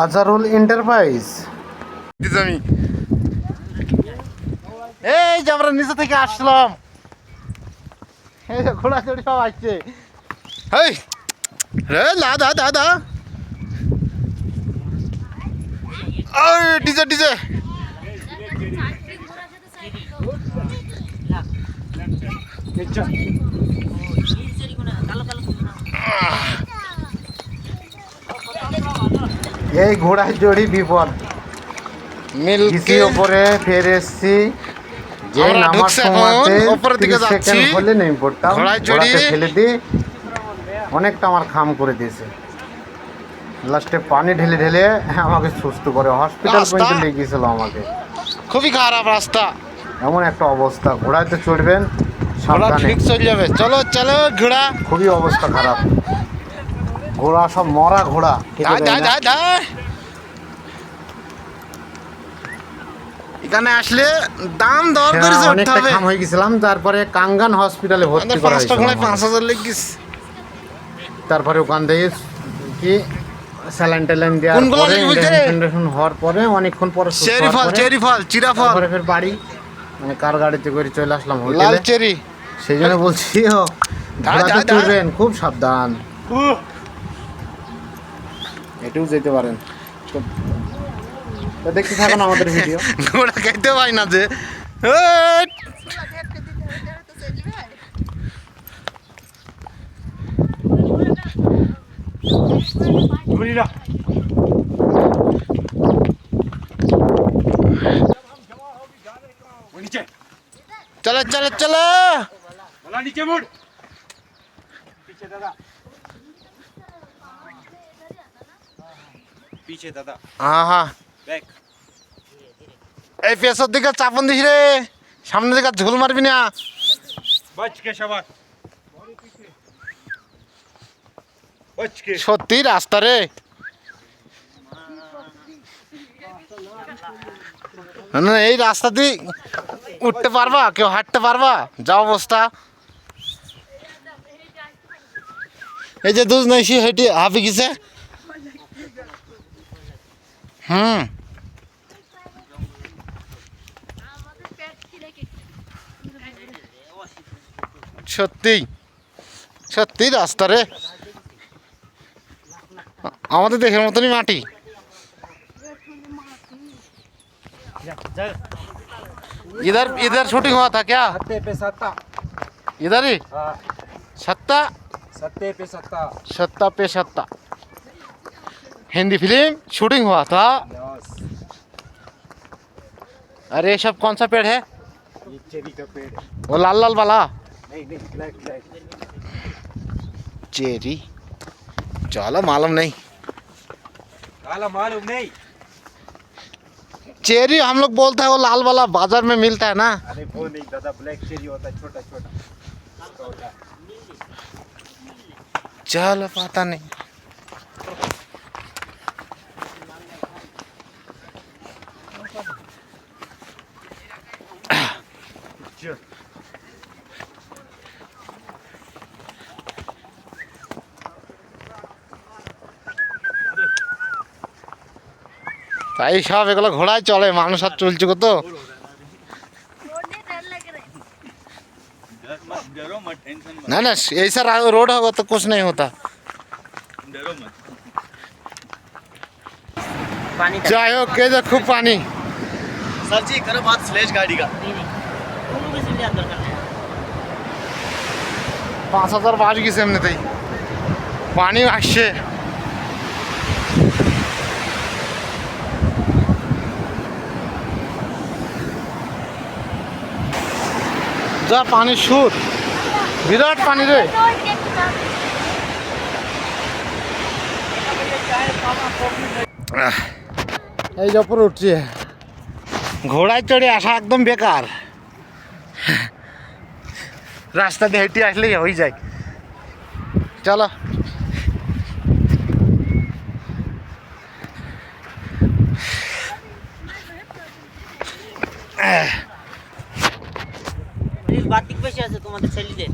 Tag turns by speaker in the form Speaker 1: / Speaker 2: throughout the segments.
Speaker 1: Azharul enterprise আমি এই যে আমরা নিচে থেকে আসলাম। এই যে ঘোড়া সব আসছে। হেই রে লা দা দা দা। ওই ডিজে এই ঘোড়ায় জড়ি বিপদ
Speaker 2: মিল্কি।
Speaker 1: ওপরে ফের এসছি। যে নামার সময়তে
Speaker 2: ওপরের দিকে যাচ্ছি।
Speaker 1: হলে নেমে পড়তাম।
Speaker 2: ঘোড়ায়।
Speaker 1: ঘোড়াতে ফেলে দিয়ে অনেকটা আমার খাম করে দিয়েছে। লাস্টে পানি ঢেলে ঢেলে আমাকে সুস্থ করে হসপিটাল? পর্যন্ত নিয়ে গিয়েছিল আমাকে।
Speaker 2: খুবই খারাপ রাস্তা।
Speaker 1: এমন একটা অবস্থা। ঘোড়ায় তো
Speaker 2: চড়বেন
Speaker 1: সাবধানে।
Speaker 2: ঠিক চলে যাবে। চলো চলো ঘোড়া।
Speaker 1: খুবই অবস্থা খারাপ। ঘোড়া সব মরা ঘোড়া।
Speaker 2: এখানে আসলে দাম দর করে
Speaker 1: হ্যাঁ, অনেকটা
Speaker 2: হবে।
Speaker 1: খাম হয়ে গেছিলাম তারপরে কাঙ্গান হসপিটালে ভর্তি করা হয়েছিল
Speaker 2: পাঁচ হাজার লেগিস।
Speaker 1: তারপরে ওখান থেকে কি স্যালাইন ট্যালাইন দেওয়ার পরে হওয়ার পরে অনেকক্ষণ পরে
Speaker 2: চেরি ফল চেরি ফল চিরা ফল
Speaker 1: তারপরে ফের বাড়ি মানে কার গাড়িতে করে চলে আসলাম
Speaker 2: লাল চেরি।
Speaker 1: সেই জন্য বলছি ও ঘোড়াতে খুব সাবধান। এটাও যেতে পারেন। তো দেখতে থাকুন আমাদের ভিডিও।
Speaker 2: ঘোড়া খাইতে পাই না যে। চলো চলো চলো।
Speaker 3: নিচে মুড়। দাদা। পিছে দাদা।
Speaker 2: হ্যাঁ হ্যাঁ
Speaker 3: দেখ
Speaker 2: এই পেছর দিকে চাপন দিস রে। সামনের দিকে ঝোল মারবি না।
Speaker 3: সবার।
Speaker 2: সত্যি রাস্তা রে। না এই রাস্তা দিয়ে উঠতে পারবা কেউ হাঁটতে পারবা? যা অবস্থা। এই যে দুধ নাই হেঁটে হাফি গেছে। হুম সত্যি সত্যি রাস্তা রে আমাদের দেশের মতনই মাটি इधर इधर शूटिंग हुआ था क्या
Speaker 3: सत्ते पे सत्ता
Speaker 2: इधर ही
Speaker 3: हाँ
Speaker 2: सत्ता
Speaker 3: सत्ते पे सत्ता
Speaker 2: सत्ता पे सत्ता हिंदी फ़िल्म शूटिंग हुआ था। अरे ये सब कौन सा पेड़ है?
Speaker 3: ये चेरी का पेड़
Speaker 2: वो लाल लाल वाला।
Speaker 3: नहीं नहीं ब्लैक ब्लैक
Speaker 2: चेरी? चलो मालूम नहीं।
Speaker 3: काला मालूम नहीं।
Speaker 2: चेरी हम लोग बोलते हैं वो लाल वाला बाज़ार में मिलता है ना।
Speaker 3: अरे वो नहीं दादा ब्लैक चेरी होता है छोटा छोटा।
Speaker 2: चलो पता नहीं। তাই সব এগুলো ঘোড়ায় চলে মানুষ আর চলছে কত
Speaker 3: डर मत डरो मत टेंशन मत
Speaker 2: ना ना ऐसा रा- रोड होगा तो कुछ नहीं होता
Speaker 3: डरो मत
Speaker 2: যাই হোক এই যে খুব পানি
Speaker 4: सर जी करो बात स्लेज गाड़ी का
Speaker 2: পাঁচ হাজার বাস গেছে এমনিতেই পানি আসছে যা পানির সুর। বিরাট পানি রে। এই যে উপরে উঠছি। ঘোড়ায় চড়ে আসা একদম বেকার। রাস্তা দিয়ে হেঁটে আসলেই হয়ে যায়। চলো।
Speaker 5: বাতিক বেশি আছে তোমাদের ছেলেদের।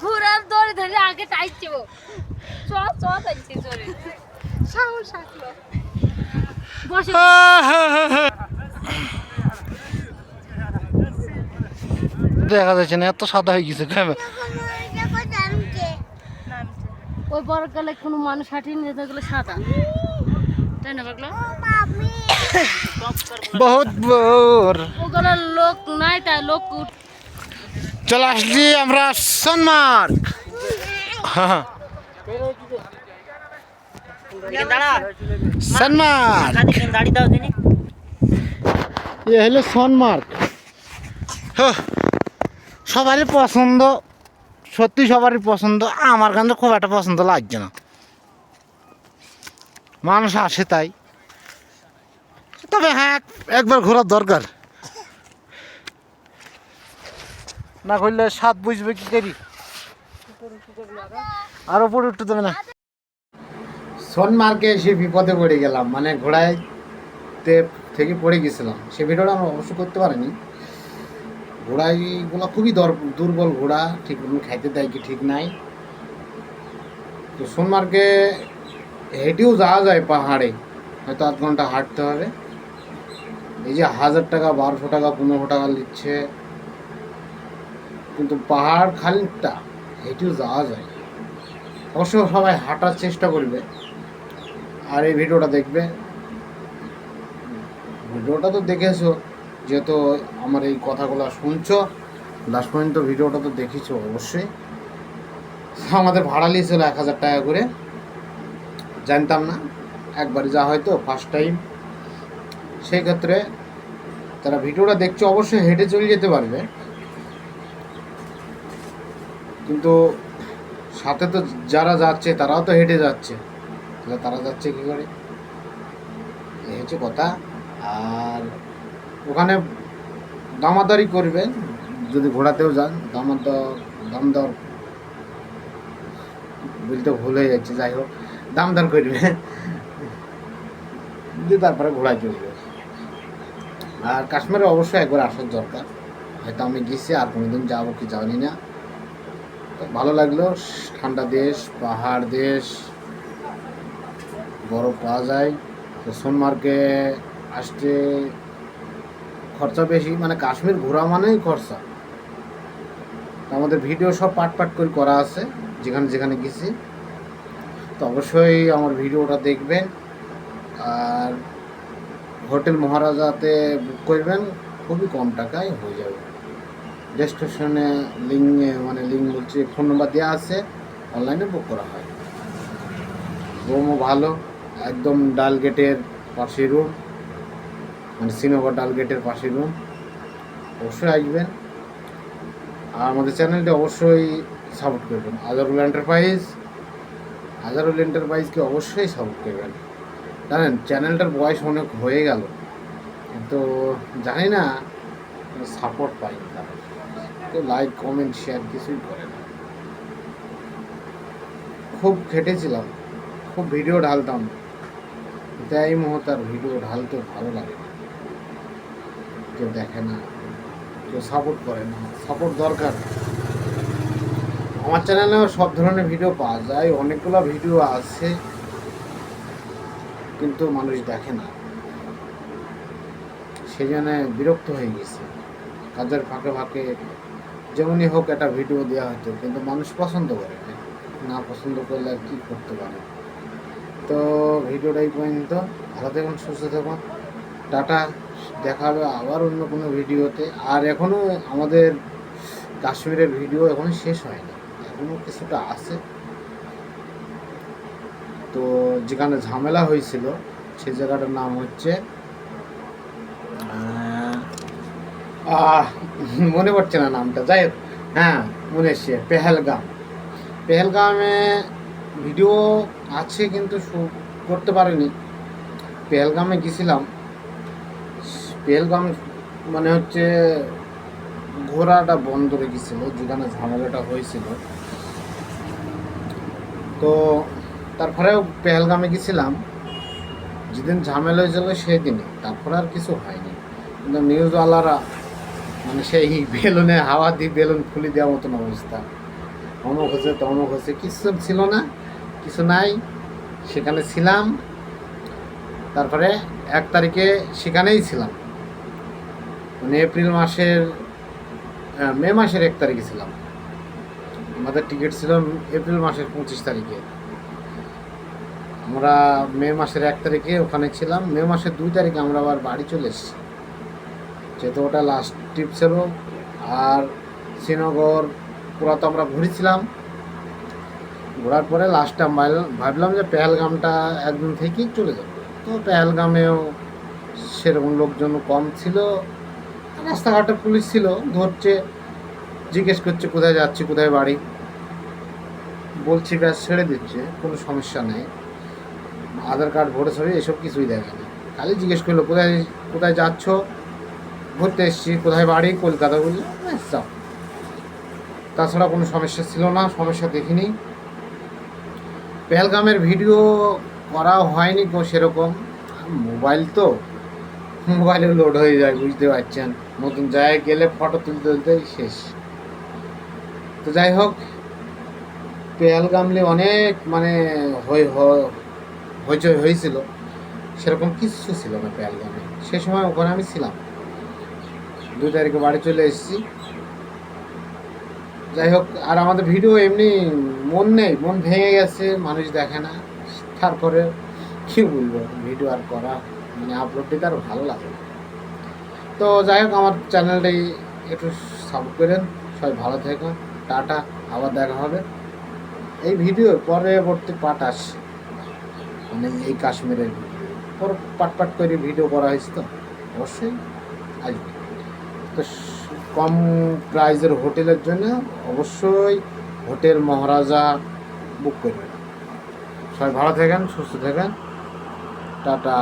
Speaker 6: ঘোড়ার দড়ি ধরে আগে টাইছে ও চ চ টাইছে জোরে সাহস আসলো। বসে।
Speaker 2: দেখা যাচ্ছে না এত সাদা হয়ে গেছে ওই
Speaker 6: ওই বড়কালে কোনো মানুষ হাঁটিয়ে নিয়ে যেতে গেলে সাদা। তাই না পাগলা?
Speaker 2: বহুত বোর।
Speaker 6: ওগুলো লোক নাই তাই লোক উঠ-
Speaker 2: চলে আসছি আমরা সোনমার্গ। সোনমার্গ। এ হলো সোনমার্গ। সবারই পছন্দ, সত্যি সবারই পছন্দ, আমার কিন্তু খুব একটা পছন্দ লাগছে না। মানুষ আসে তাই। তবে হ্যাঁ একবার ঘোরার দরকার। না করলে স্বাদ বুঝবে কি করি? আর উপরে উঠতে দেবে না। সোনমার্গে এসে বিপদে পড়ে গেলাম মানে ঘোড়ায় থেকে পড়ে গেছিলাম। সে ভিডিওটা আমরা অবশ্য করতে পারিনি। ঘোড়াইগুলো খুবই দর- দুর্বল ঘোড়া, ঠিক খাইতে দেয় কি ঠিক নাই। তো সোনমার্গে হেঁটেও যাওয়া যায় পাহাড়ে, হয়তো আধ ঘণ্টা হাঁটতে হবে। এই যে হাজার টাকা, বারোশো টাকা, পনেরোশো টাকা নিচ্ছে। কিন্তু পাহাড় খালিটা হেঁটেও যাওয়া যায় অবশ্য সবাই হাঁটার চেষ্টা করবে। আর এই ভিডিওটা দেখবে। ভিডিওটা তো দেখেছ, যেহেতু আমার এই কথাগুলো শুনছো লাস্ট পর্যন্ত ভিডিওটা তো দেখেছ অবশ্যই। আমাদের ভাড়া নিয়েছিল এক হাজার টাকা করে। জানতাম না একবারই যা হয়তো ফার্স্ট টাইম সেই ক্ষেত্রে তারা ভিডিওটা দেখছ, অবশ্যই হেঁটে চলে যেতে পারবে। কিন্তু সাথে তো যারা যাচ্ছে, তারাও তো হেঁটে যাচ্ছে। তাহলে তারা যাচ্ছে কী করে? এই হচ্ছে কথা। আর ওখানে দামাদারি করবেন, যদি ঘোড়াতেও যান, দামাদর দাম দর বলতে ভুল হয়ে যাচ্ছে, যাই হোক দাম দর করবে। দিয়ে তারপরে ঘোড়ায় চলবে। আর কাশ্মীরে অবশ্যই একবার আসার দরকার। হয়তো আমি গেছি, আর কোনোদিন যাব কি জানি না। ভালো লাগল। ঠান্ডা দেশ, পাহাড় দেশ, বরফ পাওয়া যায়। তো সোনমার্গে আসতে খরচা বেশি মানে কাশ্মীর ঘোরা মানেই খরচা। আমাদের ভিডিও সব পাট পাট করে করা আছে, যেখানে যেখানে গেছি। তো অবশ্যই আমার ভিডিওটা দেখবেন। আর হোটেল মহারাজাতে বুক করবেন, খুবই কম টাকায় হয়ে যাবে। রেজিস্ট্রেশনে লিঙ্ক মানে লিঙ্ক বলছে ফোন নাম্বার দেওয়া আছে, অনলাইনে বুক করা হয়। রুমও ভালো, একদম ডাল গেটের পাশে রুম মানে শ্রীনগর ডাল গেটের পাশে রুম অবশ্যই আসবেন। আর আমাদের চ্যানেলটি অবশ্যই সাপোর্ট করবেন। আজারুল এন্টারপ্রাইজ আজারুল এন্টারপ্রাইজকে অবশ্যই সাপোর্ট করবেন। জানেন চ্যানেলটার বয়স অনেক হয়ে গেল, কিন্তু জানি না সাপোর্ট পাই। কেউ লাইক কমেন্ট শেয়ার কিছুই করে না খুব খেটেছিলাম, খুব ভিডিও ঢালতাম। এই মুহূর্তে আর ভিডিও ঢালতে ভালো লাগে কেউ দেখে না, কেউ সাপোর্ট করে না সাপোর্ট দরকার। আমার চ্যানেলেও সব ধরনের ভিডিও পাওয়া যায়, অনেকগুলো ভিডিও আছে, কিন্তু মানুষ দেখে না। সেই জন্য বিরক্ত হয়ে গেছে। কাজের ফাঁকে ফাঁকে যেমনই হোক একটা ভিডিও দেওয়া হতো, কিন্তু মানুষ পছন্দ করে না। পছন্দ করলে আর কী করতে পারে। তো ভিডিওটা এই পর্যন্ত। ভালো থাকুন, সুস্থ থাকুন। টাটা, দেখা হবে আবার অন্য কোনো ভিডিওতে। আর এখনও আমাদের কাশ্মীরের ভিডিও এখনও শেষ হয়নি। এখনও কিছুটা আছে। তো যেখানে ঝামেলা হয়েছিল, সে জায়গাটার নাম হচ্ছে মনে পড়ছে না নামটা। যাই হোক হ্যাঁ মনে এসছে পেহেলগাম। পেহেলগামে ভিডিও আছে কিন্তু করতে পারিনি। পেহেলগামে গেছিলাম। পেহেলগাম মানে হচ্ছে ঘোড়াটা বন্ধ রেখেছিল যেখানে ঝামেলাটা হয়েছিল। তো তারপরেও পেহেলগামে গেছিলাম। যেদিন ঝামেলা হয়েছিল সেই দিনে তারপরে আর কিছু হয়নি। কিন্তু নিউজওয়ালারা মানে সেই বেলুনে হাওয়া দিয়ে বেলুন ফুলি দেওয়ার মতন অবস্থা। অমুক হচ্ছে তমুক হচ্ছে কিছু ছিল না, কিছু নাই, সেখানে ছিলাম। তারপরে এক তারিখে সেখানেই ছিলাম। মানে এপ্রিল মাসের মে মাসের এক তারিখে ছিলাম। আমাদের টিকিট ছিল এপ্রিল মাসের পঁচিশ তারিখে। আমরা মে মাসের এক তারিখে ওখানে ছিলাম। মে মাসের দুই তারিখে আমরা আবার বাড়ি চলে এসেছি। যেহেতু ওটা লাস্ট ট্রিপ ছিল। আর শ্রীনগর পুরা তো আমরা ঘুরেছিলাম। ঘোরার পরে লাস্ট টাইম ভাবলাম যে পেহেলগামটা একদিন থেকেই চলে যাব। তো পেহেলগামেও সেরকম লোকজন কম ছিল। রাস্তাঘাটে পুলিশ ছিল, ধরছে, জিজ্ঞেস করছে, কোথায় যাচ্ছি, কোথায় বাড়ি? বলছি, ব্যাস, ছেড়ে দিচ্ছে, কোনো সমস্যা নেই। আধার কার্ড, ভোটার ছবি এসব কিছুই দেখে না খালি জিজ্ঞেস করল, কোথায় কোথায় যাচ্ছ? ঘুরতে এসছি, কোথায় বাড়ি? কলকাতা বলল ব্যাস, যাও। তাছাড়া কোনো সমস্যা ছিল না, সমস্যা দেখিনি। পেহেলগামের ভিডিও করা হয়নি সেরকম। মোবাইল তো মোবাইলে লোড হয়ে যায়, বুঝতে পারছেন। নতুন জায়গায় গেলে ফটো তুলতে তুলতেই শেষ। তো যাই হোক, পেহেলগামলে অনেক মানে হইচই হয়েছিল। সেরকম কিচ্ছু ছিল না পেহেলগামে। সে সময় ওখানে আমি ছিলাম। দু তারিখে বাড়ি চলে এসেছি। যাই হোক, আর আমাদের ভিডিও এমনি মন নেই, মন ভেঙে গেছে, মানুষ দেখে না। তারপরে কি বলব, ভিডিও আর করা মানে আপলোড দিতে আর ভালো লাগে। তো যাই হোক, আমার চ্যানেলটাই একটু সাপোর্ট করেন, সবাই ভালো থেকো, টাটা, আবার দেখা হবে। এই ভিডিও পরবর্তী পার্ট আসছে। মানে এই কাশ্মীরের পর পাট পাট করে ভিডিও করা হয়েছে তো। অবশ্যই আসবে। তো কম প্রাইজের হোটেলের জন্য অবশ্যই হোটেল মহারাজা বুক করবেন। সবাই ভালো থাকেন, সুস্থ থাকেন। টাটা।